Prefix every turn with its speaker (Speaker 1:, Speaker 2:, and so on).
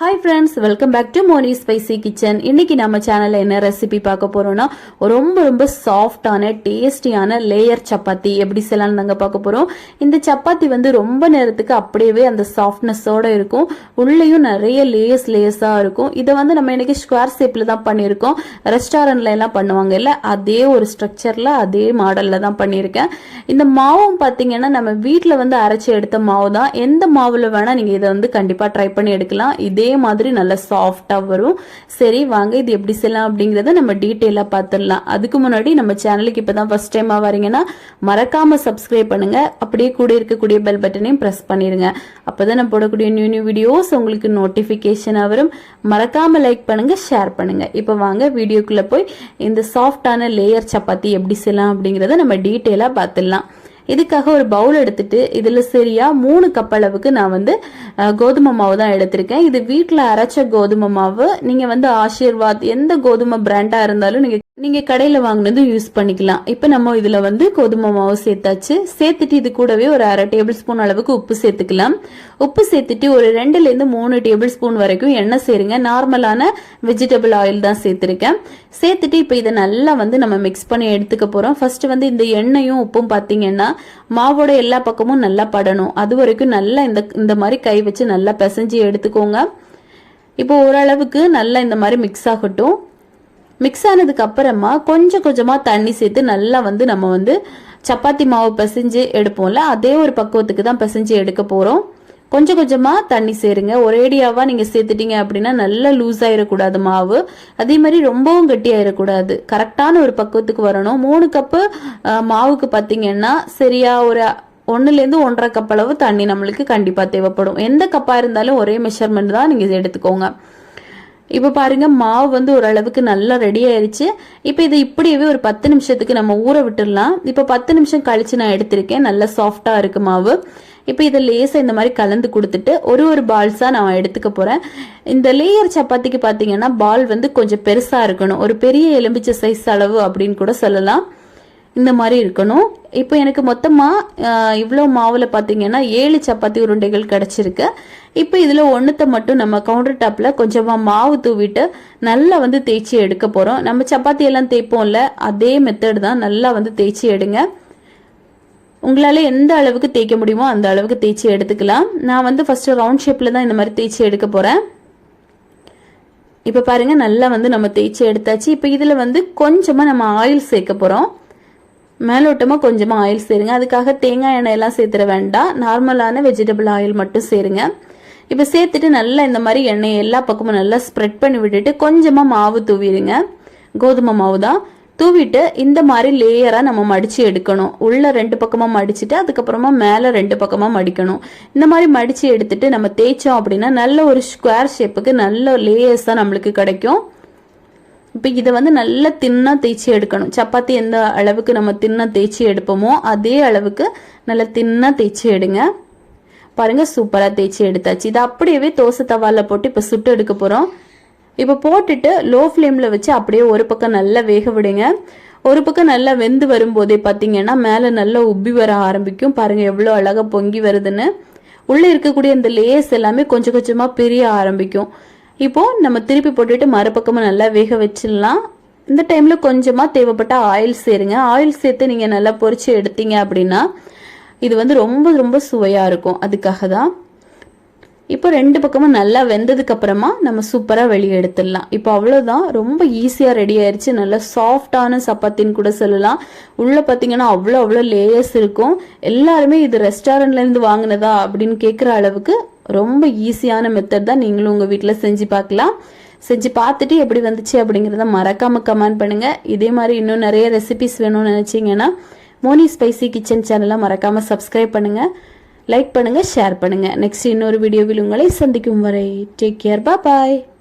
Speaker 1: Hi friends welcome back to Moni spicy kitchen இன்னைக்கு நம்ம சேனல்ல என்ன ரெசிபி பார்க்க போறோம்னா ரொம்ப ரொம்ப சாஃப்டான டேஸ்டியான லேயர் சப்பாத்தி. எப்படி செய்யலாம்னு நாங்க பார்க்க போறோம். இந்த சப்பாத்தி வந்து ரொம்ப நேரத்துக்கு அப்படியே அந்த சாஃப்ட்னஸோட இருக்கும். உள்ளேயும் நிறைய லேயர்ஸ் லேயர்ஸாக இருக்கும். இதை வந்து நம்ம இன்னைக்கு ஸ்கொயர் ஷேப்ல தான் பண்ணியிருக்கோம். ரெஸ்டாரண்ட்ல எல்லாம் பண்ணுவாங்க இல்லை அதே ஒரு ஸ்ட்ரக்சர்ல அதே மாடல்ல தான் பண்ணியிருக்கேன். இந்த மாவும் பார்த்தீங்கன்னா நம்ம வீட்டில் வந்து அரைச்சி எடுத்த மாவு தான் எந்த மாவுல வேணா நீங்க இதை வந்து கண்டிப்பா ட்ரை பண்ணி எடுக்கலாம். இதே மாதிரி நல்ல சாஃப்டா வரும். சரி வாங்க இது எப்படி செய்யலாம் அப்படிங்கறத நம்ம டீட்டெயிலா பார்த்துடலாம். அதுக்கு முன்னாடி நம்ம சேனலுக்கு இப்பதான் ஃபர்ஸ்ட் டைமா வரீங்கன்னா மறக்காம சப்ஸ்கிரைப் பண்ணுங்க. அப்படியே கூட இருக்கக்கூடிய பெல் பட்டனையும் பிரஸ் பண்ணிருங்க அப்பதான் நான் போடக்கூடிய நியூ நியூ வீடியோஸ் உங்களுக்கு நோட்டிஃபிகேஷனாக வரும். மறக்காம லைக் பண்ணுங்க ஷேர் பண்ணுங்க. இப்போ வாங்க வீடியோக்குள்ள போய் இந்த சாஃப்டான லேயர் சப்பாத்தி எப்படி செய்யலாம் அப்படிங்கறத நம்ம டீட்டெயிலா பார்த்துடலாம். இதுக்காக ஒரு பவுல் எடுத்துட்டு இதுல சரியா மூணு கப் அளவுக்கு நான் வந்து கோதுமை மாவு தான் எடுத்திருக்கேன். இது வீட்டில் அரைச்ச கோதுமை மாவு. நீங்க வந்து ஆசீர்வாத் எந்த கோதுமை பிராண்டா இருந்தாலும் நீங்க நீங்க கடையில வாங்கினதும் யூஸ் பண்ணிக்கலாம். இப்ப நம்ம இதுல வந்து கோதுமை மாவு சேர்த்தாச்சு. சேர்த்துட்டு இது கூடவே ஒரு அரை டேபிள் ஸ்பூன் அளவுக்கு உப்பு சேர்த்துக்கலாம். உப்பு சேர்த்துட்டு ஒரு ரெண்டுல இருந்து மூணு டேபிள் ஸ்பூன் வரைக்கும் எண்ணெய் சேருங்க. நார்மலான வெஜிடபிள் ஆயில் தான் சேர்த்திருக்கேன். சேர்த்துட்டு இப்போ இதை நல்லா வந்து நம்ம மிக்ஸ் பண்ணி எடுத்துக்க போறோம். ஃபர்ஸ்ட் வந்து இந்த எண்ணெயும் உப்பும் பார்த்தீங்கன்னா மாவோட எல்லா பக்கமும் நல்லா படணும். அது வரைக்கும் நல்லா இந்த இந்த மாதிரி கை வச்சு நல்லா பிசைஞ்சு எடுத்துக்கோங்க. இப்போ ஓரளவுக்கு நல்லா இந்த மாதிரி மிக்ஸ் ஆகட்டும். மிக்ஸ் ஆனதுக்கு அப்புறமா கொஞ்சம் கொஞ்சமா தண்ணி சேர்த்து நல்லா வந்து நம்ம வந்து சப்பாத்தி மாவு பிசைஞ்சு எடுப்போம்ல அதே ஒரு பக்குவத்துக்கு தான் பிசைஞ்சு எடுக்க போறோம். கொஞ்சம் கொஞ்சமா தண்ணி சேருங்க. ஒரேடியாவா நீங்க சேர்த்துட்டீங்க அப்படின்னா நல்லா லூஸ் ஆயிடக்கூடாது மாவு. அதே மாதிரி ரொம்பவும் கட்டி ஆயிடக்கூடாது கரெக்டான ஒரு பக்குவத்துக்கு வரணும். மூணு கப்பு மாவுக்கு பாத்தீங்கன்னா சரியா ஒரு ஒன்றுலேருந்து ஒன்றரை கப் அளவு தண்ணி நம்மளுக்கு கண்டிப்பா தேவைப்படும். எந்த கப்பா இருந்தாலும் ஒரே மெஷர்மெண்ட் தான் நீங்க எடுத்துக்கோங்க. இப்போ பாருங்க மாவு வந்து ஓரளவுக்கு நல்லா ரெடி ஆயிடுச்சு இப்போ இதை இப்படியவே ஒரு பத்து நிமிஷத்துக்கு நம்ம ஊற விட்டுடலாம். இப்போ பத்து நிமிஷம் கழிச்சு நான் எடுத்திருக்கேன். நல்லா சாஃப்டா இருக்கு மாவு. இப்போ இதை லேசாக இந்த மாதிரி கலந்து கொடுத்துட்டு ஒரு ஒரு பால்ஸாக நான் எடுத்துக்க போகிறேன் இந்த லேயர் சப்பாத்திக்கு பார்த்தீங்கன்னா பால் வந்து கொஞ்சம் பெருசாக இருக்கணும். ஒரு பெரிய எலும்பிச்சை சைஸ் அளவு அப்படின்னு கூட சொல்லலாம். இந்த மாதிரி இருக்கணும். இப்போ எனக்கு மொத்தமாக இவ்வளோ மாவில் பார்த்தீங்கன்னா ஏழு சப்பாத்தி உருண்டைகள் கிடச்சிருக்கு. இப்போ இதில் ஒன்றுத்தை மட்டும் நம்ம கவுண்டர் டாப்பில் கொஞ்சமாக மாவு தூவிட்டு நல்லா வந்து தேய்ச்சி எடுக்க போகிறோம் நம்ம சப்பாத்தி எல்லாம் தேய்ப்போம்ல அதே மெத்தட் தான் நல்லா வந்து தேய்ச்சி எடுங்க. உங்களால் எந்த அளவுக்கு தேய்க்க முடியுமோ அந்த அளவுக்கு தேய்ச்சி எடுத்துக்கலாம். நான் வந்து ஃபஸ்ட்டு ரவுண்ட் ஷேப்பில் தான் இந்த மாதிரி தேய்ச்சி எடுக்க போகிறேன் இப்போ பாருங்க நல்லா வந்து நம்ம தேய்ச்சி எடுத்தாச்சு. இப்போ இதில் வந்து கொஞ்சமாக நம்ம ஆயில் சேர்க்க போகிறோம் மேலோட்டமாக கொஞ்சமாக ஆயில் சேருங்க. அதுக்காக தேங்காய் எண்ணெய் எல்லாம் சேர்த்துட வேண்டாம். நார்மலான வெஜிடபிள் ஆயில் மட்டும் சேருங்க. இப்போ சேர்த்துட்டு நல்லா இந்த மாதிரி எண்ணெயை எல்லா பக்கமும் நல்லா ஸ்ப்ரெட் பண்ணி விட்டுட்டு கொஞ்சமாக மாவு தூவிடுங்க. கோதுமை மாவு தான். தூவிட்டு இந்த மாதிரி லேயராக நம்ம மடித்து எடுக்கணும். உள்ள ரெண்டு பக்கமாக மடிச்சுட்டு அதுக்கப்புறமா மேலே ரெண்டு பக்கமாக மடிக்கணும். இந்த மாதிரி மடித்து எடுத்துட்டு நம்ம தேய்ச்சோம் அப்படின்னா நல்ல ஒரு ஸ்கொயர் ஷேப்புக்கு நல்ல லேயர்ஸ் தான் நம்மளுக்கு கிடைக்கும். இப்போ இதை வந்து நல்லா தின்னா தேய்ச்சி எடுக்கணும். சப்பாத்தி எந்த அளவுக்கு நம்ம தின்னா தேய்ச்சி எடுப்போமோ அதே அளவுக்கு நல்லா தின்னா தேய்ச்சி எடுங்க. பாருங்க சூப்பராக தேய்ச்சி எடுத்தாச்சு. இதை அப்படியே தோசை தவாலில் போட்டு இப்போ சுட்டு எடுக்க போகிறோம் இப்போ போட்டுட்டு லோ ஃப்ளேமில் வச்சு அப்படியே ஒரு பக்கம் நல்லா வேக விடுங்க. ஒரு பக்கம் நல்லா வெந்து வரும்போதே பார்த்தீங்கன்னா மேலே நல்லா உப்பி வர ஆரம்பிக்கும். பாருங்கள் எவ்வளோ அழகாக பொங்கி வருதுன்னு. உள்ளே இருக்கக்கூடிய இந்த லேஸ் எல்லாமே கொஞ்சம் கொஞ்சமாக பிரிய ஆரம்பிக்கும். இப்போது நம்ம திருப்பி போட்டுட்டு மறுபக்கமும் நல்லா வேக வச்சிடலாம். இந்த டைமில் கொஞ்சமாக தேவைப்பட்ட ஆயில் சேருங்க. ஆயில் சேர்த்து நீங்கள் நல்லா பொறிச்சு எடுத்தீங்க அப்படின்னா இது வந்து ரொம்ப ரொம்ப சுவையாக இருக்கும். அதுக்காக தான். இப்போ ரெண்டு பக்கமும் நல்லா வெந்ததுக்கு அப்புறமா நம்ம சூப்பராக வெளியே எடுத்துடலாம். இப்போ அவ்வளோதான் ரொம்ப ஈஸியாக ரெடி ஆயிடுச்சு நல்லா சாஃப்டான சப்பாத்தின்னு கூட சொல்லலாம். உள்ளே பார்த்தீங்கன்னா அவ்வளோ அவ்வளோ லேயர்ஸ் இருக்கும். எல்லாருமே இது ரெஸ்டாரண்ட்லேருந்து வாங்கினதா அப்படின்னு கேட்குற அளவுக்கு ரொம்ப ஈஸியான மெத்தட் தான் நீங்களும் உங்கள் வீட்டில் செஞ்சு பார்க்கலாம். செஞ்சு பார்த்துட்டு எப்படி வந்துச்சு அப்படிங்கிறத மறக்காமல் கமெண்ட் பண்ணுங்கள் இதே மாதிரி இன்னும் நிறைய ரெசிபிஸ் வேணும்னு நினச்சிங்கன்னா மோனி ஸ்பைசி கிச்சன் சேனலை மறக்காமல் சப்ஸ்கிரைப் பண்ணுங்கள் லைக் பண்ணுங்கள் ஷேர் பண்ணுங்கள் நெக்ஸ்ட் இன்னொரு வீடியோவில் உங்களை சந்திக்கும் வரை டேக் கேர் பா பாய்